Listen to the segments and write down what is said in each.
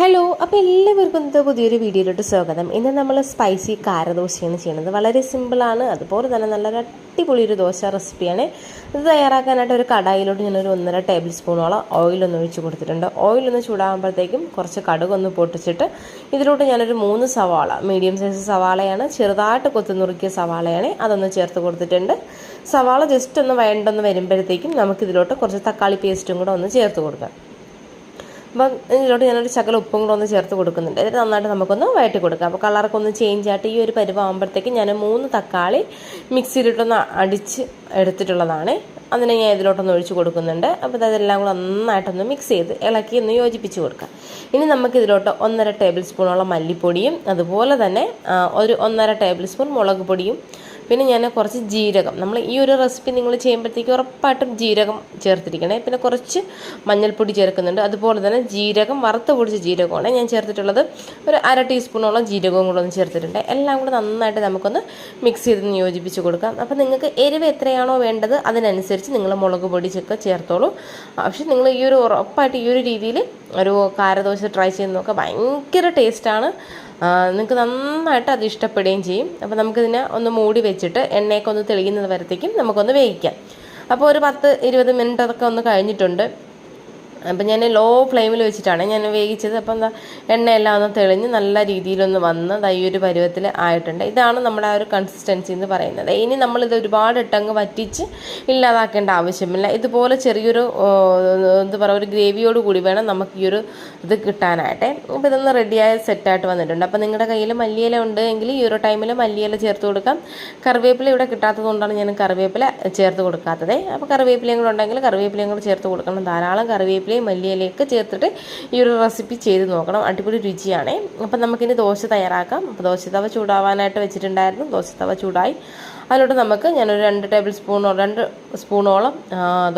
Hello അപ്പോൾ എല്ലാവർക്കും ഇന്നത്തെ പുതിയൊരു വീഡിയോയിലോട്ട് സ്വാഗതം. ഇന്ന് നമ്മൾ സ്പൈസി കാരദോശയാണ് ചെയ്യുന്നത്. വളരെ സിമ്പിളാണ് അതുപോലെ തന്നെ നല്ലൊരു അടിപൊളി ഒരു ദോശ റെസിപ്പിയാണ് ഇത് തയ്യാറാക്കാനായിട്ട് ഒരു കടായിലോട്ട് ഞാനൊരു ഒന്നര ടേബിൾ സ്പൂണോളം ഓയിലൊന്ന് ഒഴിച്ച് കൊടുത്തിട്ടുണ്ട്. ഓയിലൊന്ന് ചൂടാകുമ്പോഴത്തേക്കും കുറച്ച് കടുകൊന്ന് പൊട്ടിച്ചിട്ട് ഇതിലോട്ട് ഞാനൊരു മൂന്ന് സവാള മീഡിയം സൈസ് സവാളയാണ് ചെറുതായിട്ട് കൊത്തു നുറുക്കിയ സവാളയാണ് അതൊന്ന് ചേർത്ത് കൊടുത്തിട്ടുണ്ട്. സവാള ജസ്റ്റ് ഒന്ന് വേണ്ടൊന്ന് വരുമ്പോഴത്തേക്കും നമുക്കിതിലോട്ട് കുറച്ച് തക്കാളി പേസ്റ്റും കൂടെ ഒന്ന് ചേർത്ത് കൊടുക്കാം. അപ്പം ഇതിലോട്ട് ഞാനൊരു ശകല ഉപ്പും കൂടെ ഒന്ന് ചേർത്ത് കൊടുക്കുന്നുണ്ട്. എന്നിട്ട് നന്നായിട്ട് നമുക്കൊന്ന് വഴറ്റി കൊടുക്കാം. അപ്പോൾ കളറൊക്കെ ഒന്ന് ചേഞ്ച് ആയിട്ട് ഈ ഒരു പരുവാകുമ്പോഴത്തേക്ക് ഞാൻ മൂന്ന് തക്കാളി മിക്സിയിലിട്ടൊന്ന് അടിച്ച് എടുത്തിട്ടുള്ളതാണ്. അതിനെ ഞാൻ ഇതിലോട്ടൊന്ന് ഒഴിച്ച് കൊടുക്കുന്നുണ്ട്. അപ്പോൾ അതെല്ലാം കൂടെ നന്നായിട്ടൊന്ന് മിക്സ് ചെയ്ത് ഇളക്കി ഒന്ന് യോജിപ്പിച്ച് കൊടുക്കാം. ഇനി നമുക്ക് ഇതിലോട്ട് ഒന്നര ടേബിൾ സ്പൂണോളം മല്ലിപ്പൊടിയും അതുപോലെ തന്നെ ഒരു ഒന്നര ടേബിൾ സ്പൂൺ മുളക് പൊടിയും പിന്നെ ഞാൻ കുറച്ച് ജീരകം. നമ്മൾ ഈ ഒരു റെസിപ്പി നിങ്ങൾ ചെയ്യുമ്പോഴത്തേക്ക് ഉറപ്പായിട്ടും ജീരകം ചേർത്തിരിക്കണേ. പിന്നെ കുറച്ച് മഞ്ഞൾപ്പൊടി ചേർക്കുന്നുണ്ട്. അതുപോലെ തന്നെ ജീരകം വറുത്ത് പൊടിച്ച ജീരകമാണ് ഞാൻ ചേർത്തിട്ടുള്ളത്. ഒരു അര ടീസ്പൂണോളം ജീരകവും കൂടെ ഒന്ന് ചേർത്തിട്ടുണ്ട്. എല്ലാം കൂടെ നന്നായിട്ട് നമുക്കൊന്ന് മിക്സ് ചെയ്ത് യോജിപ്പിച്ച് കൊടുക്കാം. അപ്പോൾ നിങ്ങൾക്ക് എരിവ് എത്രയാണോ വേണ്ടത് അതിനനുസരിച്ച് നിങ്ങൾ മുളക് പൊടിച്ചൊക്കെ ചേർത്തോളൂ. പക്ഷേ നിങ്ങൾ ഈ ഒരു ഉറപ്പായിട്ട് ഈ ഒരു രീതിയിൽ ഒരു കാരദോശ ട്രൈ ചെയ്ത് നോക്കുക ഭയങ്കര ടേസ്റ്റാണ് നിങ്ങൾക്ക് നന്നായിട്ട് അത് ഇഷ്ടപ്പെടുകയും ചെയ്യും. അപ്പോൾ നമുക്കിതിനെ ഒന്ന് മൂടി വെച്ചിട്ട് എണ്ണയൊക്കെ ഒന്ന് തെളിയുന്നത് വരത്തേക്കും നമുക്കൊന്ന് വേവിക്കാം. അപ്പോൾ ഒരു പത്ത് ഇരുപത് മിനിറ്റ് അതൊക്കെ ഒന്ന് കഴിഞ്ഞിട്ടുണ്ട്. അപ്പം ഞാൻ ലോ ഫ്ലെയിമിൽ വെച്ചിട്ടാണ് ഞാൻ വേവിച്ചത്. അപ്പം എന്താ എണ്ണയെല്ലാം ഒന്ന് തെളിഞ്ഞ് നല്ല രീതിയിലൊന്ന് വന്ന് ഈ ഒരു പരുവത്തിൽ ആയിട്ടുണ്ട്. ഇതാണ് നമ്മുടെ ആ ഒരു കൺസിസ്റ്റൻസി എന്ന് പറയുന്നത്. ഇനി നമ്മളിത് ഒരുപാട് ഇട്ടങ്ങ് വറ്റിച്ച് ഇല്ലാതാക്കേണ്ട ആവശ്യമില്ല. ഇതുപോലെ ചെറിയൊരു എന്താ പറയുക ഒരു ഗ്രേവിയോട് കൂടി വേണം നമുക്ക് ഈ ഒരു ഇത് കിട്ടാനായിട്ട്. അപ്പോൾ ഇതൊന്ന് റെഡിയായ സെറ്റായിട്ട് വന്നിട്ടുണ്ട്. അപ്പോൾ നിങ്ങളുടെ കയ്യിൽ മല്ലിയില ഉണ്ട് എങ്കിൽ ഈ ഒരു ടൈമിൽ മല്ലിയില ചേർത്ത് കൊടുക്കാം. കറിവേപ്പില ഇവിടെ കിട്ടാത്തത് കൊണ്ടാണ് ഞാൻ കറിവേപ്പില ചേർത്ത് കൊടുക്കാത്തത്. അപ്പോൾ കറിവേപ്പിലയും കൂടെ ഉണ്ടെങ്കിൽ കറിവേപ്പിലയും കൂടെ ചേർത്ത് കൊടുക്കണം. ധാരാളം കറിവേപ്പില കറിവേപ്പിലയും മല്ലിയിലയൊക്കെ ചേർത്തിട്ട് ഈ ഒരു റെസിപ്പി ചെയ്ത് നോക്കണം. അടിപൊളി രുചിയാണ്. അപ്പം നമുക്കിനി ദോശ തയ്യാറാക്കാം. അപ്പോൾ ദോശ തവ ചൂടാവാനായിട്ട് വെച്ചിട്ടുണ്ടായിരുന്നു. ദോശ തവ ചൂടായി. അതിലോട്ട് നമുക്ക് ഞാനൊരു രണ്ട് ടേബിൾ സ്പൂണോ രണ്ട് സ്പൂണോളം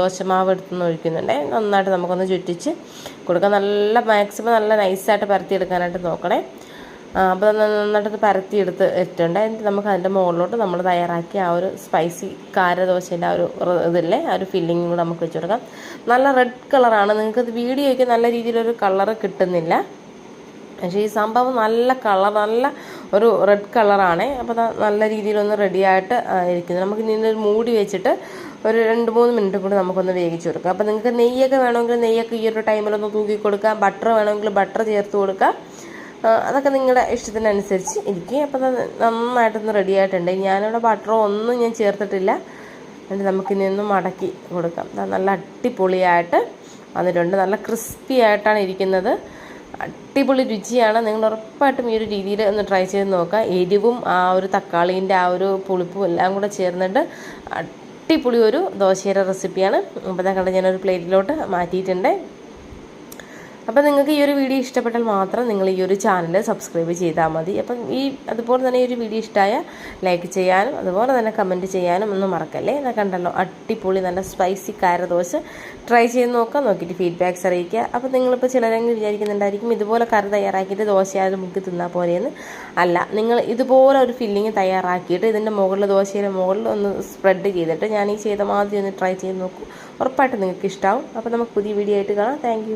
ദോശമാവ് എടുത്തുനിന്ന് ഒഴിക്കുന്നുണ്ട്. നന്നായിട്ട് നമുക്കൊന്ന് ചുറ്റിച്ച് കൊടുക്കാം. നല്ല മാക്സിമം നല്ല നൈസായിട്ട് പരത്തിയെടുക്കാനായിട്ട് നോക്കണേ. അപ്പോൾ നന്നായിട്ട് പരത്തിയെടുത്ത് ഇട്ടുണ്ട് എന്നിട്ട് നമുക്ക് അതിന്റെ മുകളിലോട്ട് നമ്മൾ തയ്യാറാക്കിയ ആ ഒരു സ്പൈസി കാരദോശേന്റെ ആ ഒരു ഇതില്ലേ ആ ഒരു ഫില്ലിംഗ് കൂടെ നമുക്ക് വെച്ച് കൊടുക്കാം. നല്ല റെഡ് കളറാണ് നിങ്ങൾക്കത് വീഡിയോയ്ക്ക് നല്ല രീതിയിലൊരു കളറ് കിട്ടുന്നില്ല. പക്ഷേ ഈ സംഭവം നല്ല കളർ നല്ല ഒരു റെഡ് കളറാണ് അപ്പോൾ നല്ല രീതിയിലൊന്ന് റെഡിയായിട്ട് ഇരിക്കുന്നത് നമുക്ക് ഇനി മൂടി വെച്ചിട്ട് ഒരു രണ്ട് മൂന്ന് മിനിറ്റ് കൂടി നമുക്കൊന്ന് വേവിച്ച് കൊടുക്കാം. അപ്പോൾ നിങ്ങൾക്ക് നെയ്യൊക്കെ വേണമെങ്കിൽ നെയ്യൊക്കെ ഈ ഒരു ടൈമിലൊന്ന് തൂക്കി കൊടുക്കാം. ബട്ടർ വേണമെങ്കിൽ ബട്ടർ ചേർത്ത് കൊടുക്കാം. അതൊക്കെ നിങ്ങളുടെ ഇഷ്ടത്തിനനുസരിച്ച് ഇരിക്കും. അപ്പം നന്നായിട്ടൊന്ന് റെഡി ആയിട്ടുണ്ട്. ഞാനിവിടെ ബട്ടറോ ഒന്നും ഞാൻ ചേർത്തിട്ടില്ല. എന്നിട്ട് നമുക്കിനി ഒന്ന് മടക്കി കൊടുക്കാം. നല്ല അടിപൊളിയായിട്ട് വന്നിട്ടുണ്ട്. നല്ല ക്രിസ്പി ആയിട്ടാണ് ഇരിക്കുന്നത്. അടിപൊളി രുചിയാണ്. നിങ്ങൾ ഉറപ്പായിട്ടും ഈ ഒരു രീതിയിൽ ഒന്ന് ട്രൈ ചെയ്ത് നോക്കുക. എരിവും ആ ഒരു തക്കാളീന്റെ ആ ഒരു പുളിപ്പും എല്ലാം കൂടെ ചേർന്നിട്ട് അടിപൊളി ഒരു ദോശയുടെ റെസിപ്പിയാണ് അപ്പോൾ ഞാൻ ഞാനൊരു പ്ലേറ്റിലോട്ട് മാറ്റിയിട്ടുണ്ട്. അപ്പോൾ നിങ്ങൾക്ക് ഈ ഒരു വീഡിയോ ഇഷ്ടപ്പെട്ടാൽ മാത്രം നിങ്ങൾ ഈ ഒരു ചാനൽ സബ്സ്ക്രൈബ് ചെയ്താൽ മതി. അപ്പം ഈ അതുപോലെ തന്നെ ഈ ഒരു വീഡിയോ ഇഷ്ടമായ ലൈക്ക് ചെയ്യാനും അതുപോലെ തന്നെ കമന്റ് ചെയ്യാനും ഒന്നും മറക്കല്ലേ? എന്നാൽ കണ്ടല്ലോ അടിപൊളി നല്ല സ്പൈസി കാരദോശ. ട്രൈ ചെയ്ത് നോക്കാം നോക്കിയിട്ട് ഫീഡ്ബാക്ക്സ് അറിയിക്കുക. അപ്പോൾ നിങ്ങളിപ്പോൾ ചിലരെങ്കിലും വിചാരിക്കുന്നുണ്ടായിരിക്കും ഇതുപോലെ കറി തയ്യാറാക്കിയിട്ട് ദോശയായത് മുക്കി തിന്നാൽ പോലെയെന്ന് അല്ല നിങ്ങൾ ഇതുപോലെ ഒരു ഫില്ലിങ് തയ്യാറാക്കിയിട്ട് ഇതിന്റെ മുകളിൽ ദോശയുടെ മുകളിൽ ഒന്ന് സ്പ്രെഡ് ചെയ്തിട്ട് ഞാൻ ഈ ചെയ്ത മാതിരി ഒന്ന് ട്രൈ ചെയ്ത് നോക്കൂ. ഉറപ്പായിട്ട് നിങ്ങൾക്ക് ഇഷ്ടമാവും അപ്പോൾ നമുക്ക് പുതിയ വീഡിയോ ആയിട്ട് കാണാം. താങ്ക്